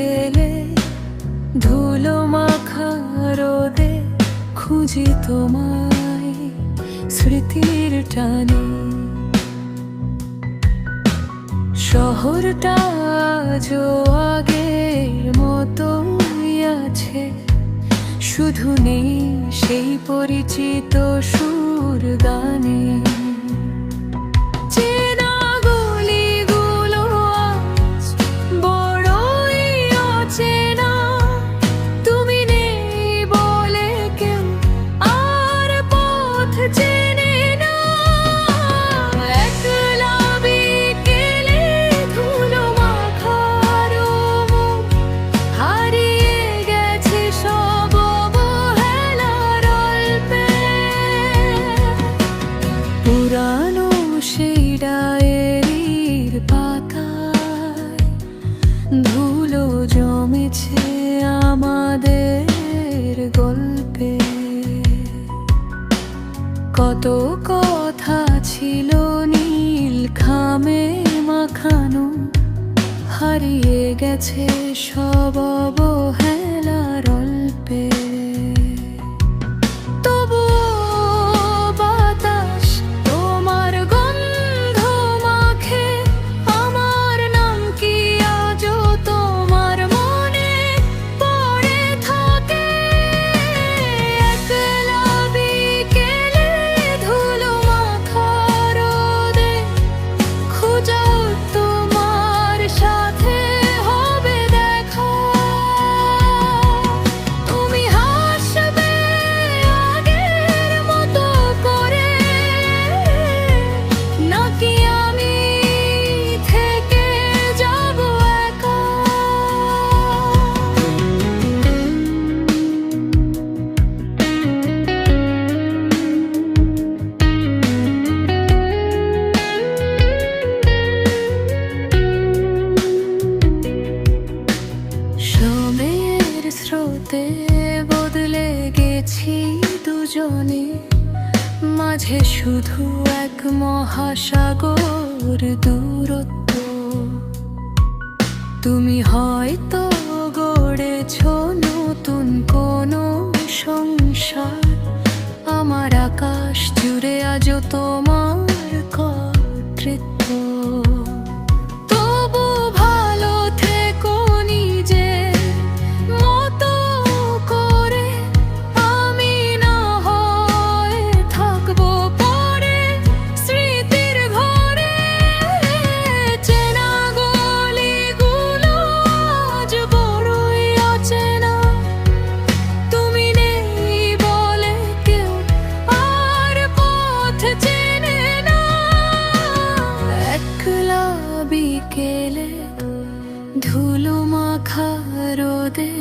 বিকেলে ধুলো মাখা রোদে খুঁজি তোমায় স্মৃতির টানে। শহরটা আজও আগের মতোই আছে, শুধু নেই সেই পরিচিত সুর গানে। আমাদের গল্পে। কত কথা ছিল মাখানো হারিয়ে গেছে সব অবহেলার অল্পে। স্রোতে বদলে গেছি দুজনে। মাঝে শুধু এক মহাসাগর দূরত্ব। তুমি হয়তো গড়েছ নতুন কোনো সংসার। আমার আকাশ জুড়ে আজ তোমার কর্তৃত্ব। ধুলো মাখা রোদে